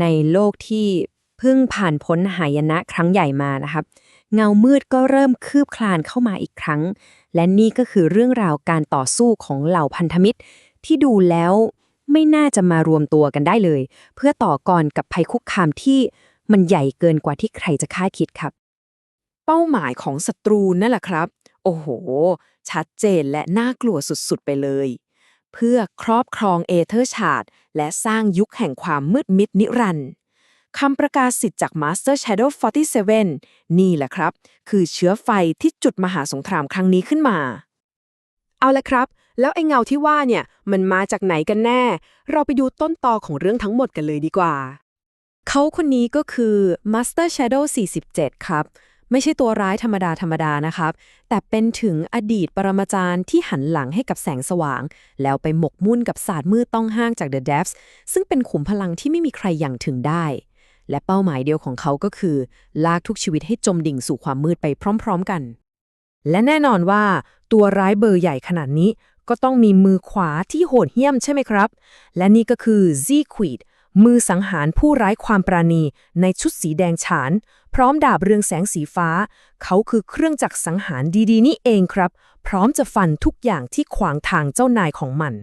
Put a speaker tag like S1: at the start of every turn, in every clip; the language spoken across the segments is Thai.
S1: ในโลกที่เพิ่งผ่านพ้นหายนะครั้งใหญ่มานะครับ เงามืดก็เริ่มคืบคลานเข้ามาอีกครั้ง และนี่ก็คือเรื่องราวการต่อสู้ของเหล่าพันธมิตร ที่ดูแล้วไม่น่าจะมารวมตัวกันได้เลย เพื่อต่อกรกับภัยคุกคามที่มันใหญ่เกินกว่าที่ใครจะคาดคิดครับ
S2: เป้าหมายของศัตรูนั่นแหละครับ โอ้โห ชัดเจนและน่ากลัวสุดๆไปเลย เพื่อครอบครองเอเธอร์ชาร์ดและสร้างยุคแห่งความมืดมิดนิรันดร์คำประกาศสิทธิ์จาก Master Shadow 47 นี่แหละครับ คือเชื้อไฟที่จุดมหาสงครามครั้งนี้ขึ้นมา
S3: เอาละครับ แล้วไอ้เงาที่ว่าเนี่ยมันมาจากไหนกันแน่ เราไปดูต้นตอของเรื่องทั้งหมดกันเลยดีกว่า
S1: เขาคนนี้ก็คือ Master Shadow 47 ครับ ไม่ใช่ตัวร้ายธรรมดาธรรมดานะครับ แต่เป็นถึงอดีตปรมาจารย์ที่หันหลังให้กับแสงสว่าง แล้วไปหมกมุ่นกับศาสตร์มืดต้องห้างจาก The Depths ซึ่งเป็นขุมพลังที่ไม่มีใครอย่างถึงได้ และเป้าหมายเดียวของเขาก็คือ ลากทุกชีวิตให้จมดิ่งสู่ความมืดไปพร้อม ๆ กัน และแน่นอนว่าตัวร้ายเบอร์ใหญ่ขนาดนี้ก็ต้องมีมือขวาที่โหดเหี้ยมใช่ไหมครับ และนี่ก็คือ z q u i d มือสังหารผู้ร้ายความปราณีในชุดสีแดงฉาน พร้อมดาบเรืองแสงสีฟ้า เขาคือเครื่องจักรสังหารดีๆ นี่เองครับ พร้อมจะฟันทุกอย่างที่ขวางทางเจ้านายของมัน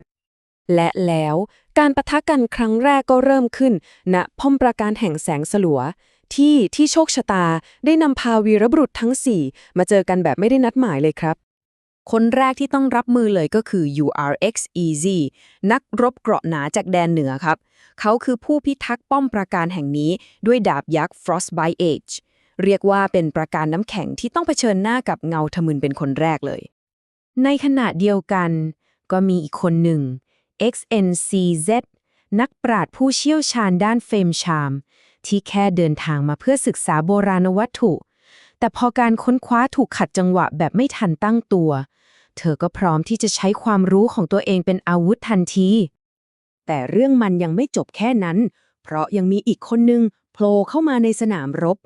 S1: และแล้วการประทะกันครั้งแรกก็เริ่มขึ้นณป้อมปราการแห่งแสงสลัว ที่ที่โชคชะตาได้นำพาวีรบุรุษทั้ง4มาเจอกันแบบไม่ได้นัดหมายเลยครับ คนแรกที่ต้องรับมือเลยก็คือ URX Easy นักรบเกราะหนาจากแดนเหนือครับ เขาคือผู้พิทักษ์ป้อมปราการแห่งนี้ด้วยดาบยักษ์ Frostbite Age เรียกว่าเป็นปราการน้ำแข็งที่ต้องเผชิญหน้ากับเงาทะมึนเป็นคนแรกเลย ในขณะเดียวกัน ก็มีอีกคนหนึ่ง XNCZ นักปราชญ์ผู้เชี่ยวชาญด้านเฟมชาม ที่แค่เดินทางมาเพื่อศึกษาโบราณวัตถุ แต่พอการค้นคว้าถูกขัดจังหวะแบบไม่ทันตั้งตัว เธอก็พร้อมที่จะใช้ความรู้ของตัวเองเป็นอาวุธทันที แต่เรื่องมันยังไม่จบแค่นั้น เพราะยังมีอีกคนนึงโผล่เข้ามาในสนามรบ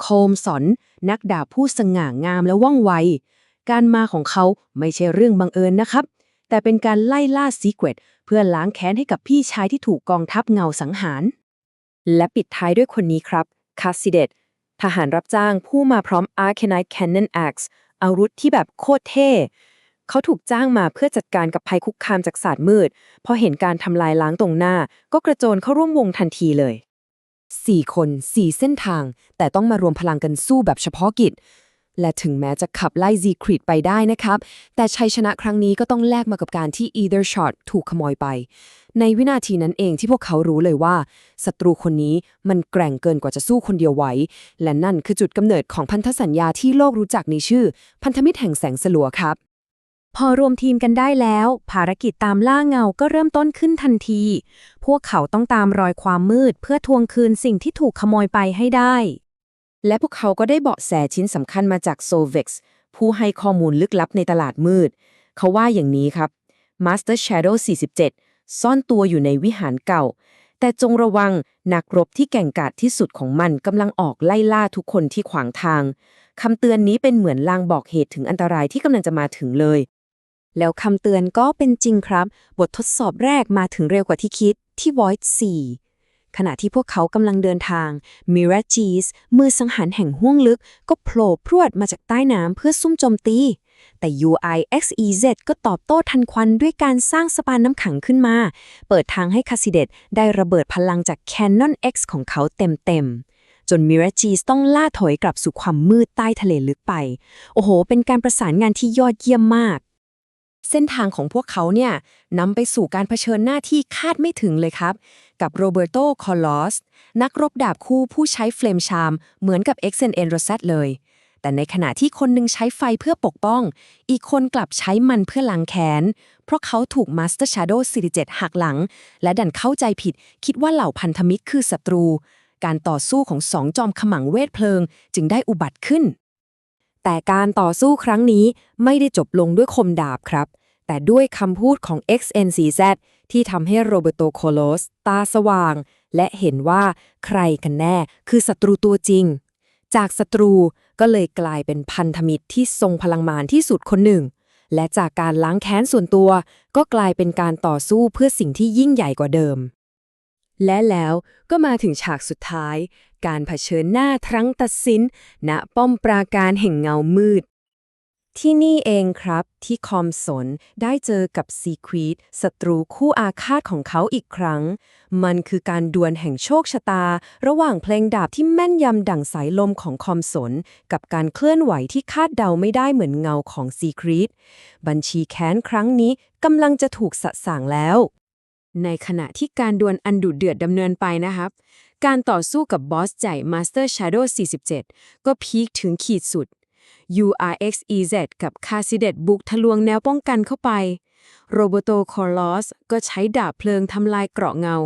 S1: โคมสอน นักดาบผู้สง่างามและว่องไว การมาของเขาไม่ใช่เรื่องบังเอิญนะครับ แต่เป็นการไล่ล่าซีเกตเพื่อล้างแค้นให้กับพี่ชายที่ถูกกองทัพเงาสังหาร และปิดท้ายด้วยคนนี้ครับคาสิเดตทหารรับจ้างผู้มาพร้อม Arcanite Cannon Axe อาวุธที่แบบโคตรเท่ เขาถูกจ้างมาเพื่อจัดการกับภัยคุกคามจากศาสตร์มืด พอเห็นการทำลายล้างตรงหน้า ก็กระโจนเข้าร่วมวงทันทีเลย 4 คน 4 เส้นทาง แต่ต้องมารวมพลังกันสู้แบบเฉพาะกิจ และถึงแม้จะขับไล่ซีครีดไปได้นะครับ แต่ชัยชนะครั้งนี้ก็ต้องแลกมากับการที่ Either Shot ถูกขโมยไป ในวินาทีนั้นเองที่พวกเขารู้เลยว่าศัตรูคนนี้มันแกร่งเกินกว่าจะสู้คนเดียวไหว และนั่นคือจุดกำเนิดของพันธสัญญาที่โลกรู้จักในชื่อ พันธมิตรแห่งแสงสลัวครับ พอรวมทีมกันได้แล้ว ภารกิจตามล่าเงาก็เริ่มต้นขึ้นทันที พวกเขาต้องตามรอยความมืดเพื่อทวงคืนสิ่งที่ถูกขโมยไปให้ได้ และพวกเขาก็ได้เบาะแสชิ้นสำคัญมาจาก Solvex ผู้ให้ข้อมูลลึกลับในตลาดมืด เขาว่าอย่างนี้ครับ Master Shadow 47 ซ่อนตัวอยู่ในวิหารเก่า แต่จงระวังนักรบที่แก่งกาจที่สุดของมันกำลังออกไล่ล่าทุกคนที่ขวางทางคำเตือนนี้เป็นเหมือนลางบอกเหตุถึงอันตรายที่กำลังจะมาถึงเลย แล้วคำเตือนก็เป็นจริงครับ บททดสอบแรกมาถึงเร็วกว่าที่คิดที่ Void 4 ขณะที่พวกเขากำลังเดินทาง m i r a g e s มือสังหารแห่งห้วงลึก ก็โผล่พรวดมาจากใต้น้ำเพื่อซุ่มโจมตี แต่ UIXEZ ก็ตอบโต้ทันควันด้วยการสร้างสะพานน้ำขังขึ้นมา เปิดทางให้คาสิเดตได้ระเบิดพลังจาก Cannon X ของเขาเต็มๆจน m i r a g e s ต้องล่าถอยกลับสู่ความมืดใต้ทะเลลึกไป โอ้โห เป็นการประสานงานที่ยอดเยี่ยมมาก เส้นทางของพวกเขาเนี่ยนำไปสู่การเผชิญหน้าที่คาดไม่ถึงเลยครับ กับโรเบโตคอลอส นักรบดาบคู่ผู้ใช้เฟลมชาม เหมือนกับ x n n r o s e t เซตเลย แต่ในขณะที่คนหนึ่งใช้ไฟเพื่อปกป้อง อีกคนกลับใช้มันเพื่อล้างแค้น เพราะเขาถูก Master Shadow 47หักหลัง และดันเข้าใจผิด คิดว่าเหล่าพันธมิตรคือศัตรู การต่อสู้ของสองจอมขมังเวทเพลิง จึงได้อุบัติขึ้น แต่การต่อสู้ครั้งนี้ไม่ได้จบลงด้วยคมดาบครับ แต่ด้วยคำพูดของ XNCZ ที่ทำให้โรเบโตโคโลส ตาสว่าง และเห็นว่าใครกันแน่คือศัตรูตัวจริง จากศัตรูก็เลยกลายเป็นพันธมิตรที่ทรงพลังมานที่สุดคนหนึ่ง และจากการล้างแค้นส่วนตัว ก็กลายเป็นการต่อสู้เพื่อสิ่งที่ยิ่งใหญ่กว่าเดิม
S2: และแล้วก็มาถึงฉากสุดท้าย การเผชิญหน้าครั้งตัดสิน ณป้อมปราการแห่งเงามืด ที่นี่เองครับที่คอมสนได้เจอกับซีควีดศัตรูคู่อาฆาตของเขาอีกครั้ง มันคือการดวลแห่งโชคชะตา ระหว่างเพลงดาบที่แม่นยำดั่งสายลมของคอมสน กับการเคลื่อนไหวที่คาดเดาไม่ได้เหมือนเงาของซีครีดบัญชีแค้นครั้งนี้กำลังจะถูกสะสางแล้ว ในขณะที่การดวลอันดุเดือดดำเนินไปนะครับ การต่อสู้กับบอสใหญ่ Master Shadow 47 ก็พีคถึงขีดสุด URXEZ กับ c a s i d e t บุกทะลวงแนวป้องกันเข้าไป Roboto c o r l o s ก็ใช้ดาบเพลิงทำลายเกราะเงา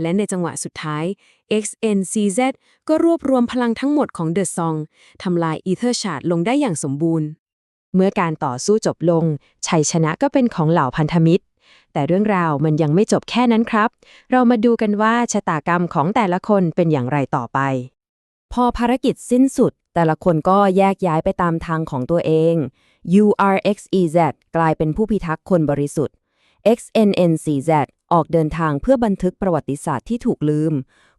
S2: และในจังหวะสุดท้าย XNCZ ก็รวบรวมพลังทั้งหมดของ The Song ทำลาย Ether Shard ลงได้อย่างสมบูรณ์ เมื่อการต่อสู้จบลง ชัยชนะก็เป็นของเหล่าพันธมิตร แต่เรื่องราวมันยังไม่จบแค่นั้นครับ เรามาดูกันว่าชะตากรรมของแต่ละคนเป็นอย่างไรต่อไป พอภารกิจสิ้นสุด แต่ละคนก็แยกย้ายไปตามทางของตัวเอง URXEZ กลายเป็นผู้พิทักษ์คนบริสุทธิ์ XNNCZ ออกเดินทางเพื่อบันทึกประวัติศาสตร์ที่ถูกลืม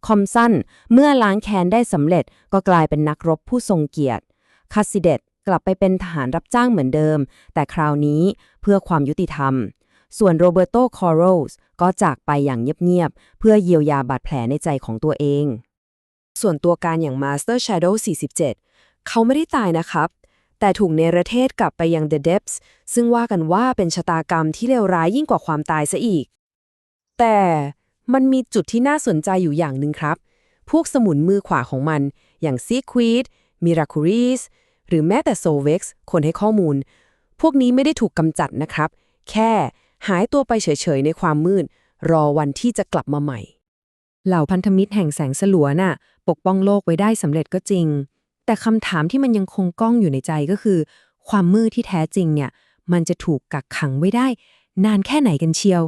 S2: คอมสันเมื่อล้างแค้นได้สำเร็จก็กลายเป็นนักรบผู้ทรงเกียรติคาสิเดตกลับไปเป็นทหารรับจ้างเหมือนเดิม แต่คราวนี้เพื่อความยุติธรรม ส่วนโรเบโตคอร์โรสก็จากไปอย่างเงียบๆ เพื่อเยียวยาบาดแผลในใจของตัวเอง ส่วนตัวการอย่าง Master Shadow 47 เขาไม่ได้ตายนะครับ แต่ถูกเนรเทศกลับไปยัง The Depths ซึ่งว่ากันว่าเป็นชะตากรรมที่เลวร้ายยิ่งกว่าความตายซะอีก แต่มันมีจุดที่น่าสนใจอยู่อย่างหนึ่งครับ พวกสมุนมือขวาของมัน อย่าง s e q u i d Miraculous หรือแม้แต่ s o v e x คนให้ข้อมูล พวกนี้ไม่ได้ถูกกำจัดนะครับ แค่ หายตัวไปเฉยๆในความมืด รอวันที่จะกลับมาใหม่ เหล่าพันธมิตรแห่งแสงสลัวน่ะ ปกป้องโลกไว้ได้สำเร็จก็จริง แต่คำถามที่มันยังคงก้องอยู่ในใจก็คือ ความมืดที่แท้จริงเนี่ย มันจะถูกกักขังไว้ได้ นานแค่ไหนกันเชียว